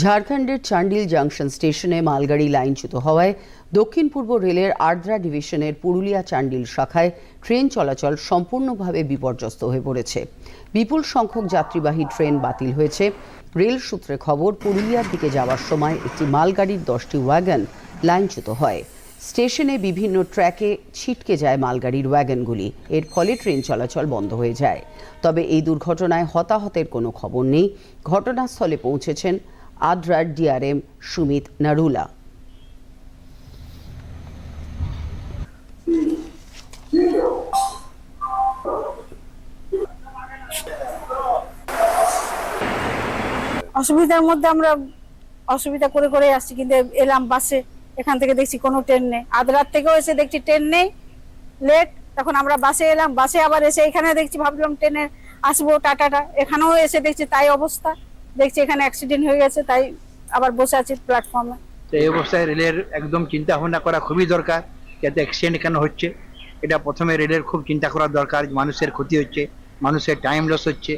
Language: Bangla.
ঝাড়খণ্ডের চান্ডিল জাংশন স্টেশনে মালগাড়ি লাইনচ্যুত হওয়ায় দক্ষিণ পূর্ব রেলের আর্দ্রা ডিভিশনের পুরুলিয়া চান্ডিল শাখায় ট্রেন চলাচল সম্পূর্ণভাবে বিপর্যস্ত হয়ে পড়েছে। বিপুল সংখ্যক যাত্রীবাহী ট্রেন বাতিল হয়েছে। রেল সূত্রে খবর, পুরুলিয়ার দিকে যাওয়ার সময় একটি মালগাড়ির দশটি ওয়াগন লাইনচ্যুত হয়। স্টেশনে বিভিন্ন ট্র্যাকে ছিটকে যায় মালগাড়ির ওয়াগনগুলি। এর ফলে ট্রেন চলাচল বন্ধ হয়ে যায়। তবে এই দুর্ঘটনায় হতাহতের কোনো খবর নেই। ঘটনাস্থলে পৌঁছেছেন আদ্রার ডিআরএম সুমিত নারুলা। অসুবিধার মধ্যে আমরা অসুবিধা করে করে আসছি, কিন্তু এলাম বাসে, এখান থেকে দেখছি কোনো ট্রেন নেই। আধ রাত থেকেও এসে দেখছি ট্রেন নেই লেট তখন আমরা বাসে এলাম, বাসে আবার এসে এখানে দেখছি, ভাবলাম ট্রেনে আসব, টাটাটা। এখানেও এসে দেখছি তাই অবস্থা। দেখছি এখানে অ্যাক্সিডেন্ট হয়ে গেছে, তাই আবার বসে আছি প্ল্যাটফর্মে তো এই অবস্থায় রেলের একদম চিন্তা ভাবনা করা খুবই দরকার, যাতে অ্যাক্সিডেন্ট কেন হচ্ছে। এটা প্রথমে রেলের খুব চিন্তা করা দরকার, মানুষের ক্ষতি হচ্ছে, মানুষের টাইম লস হচ্ছে।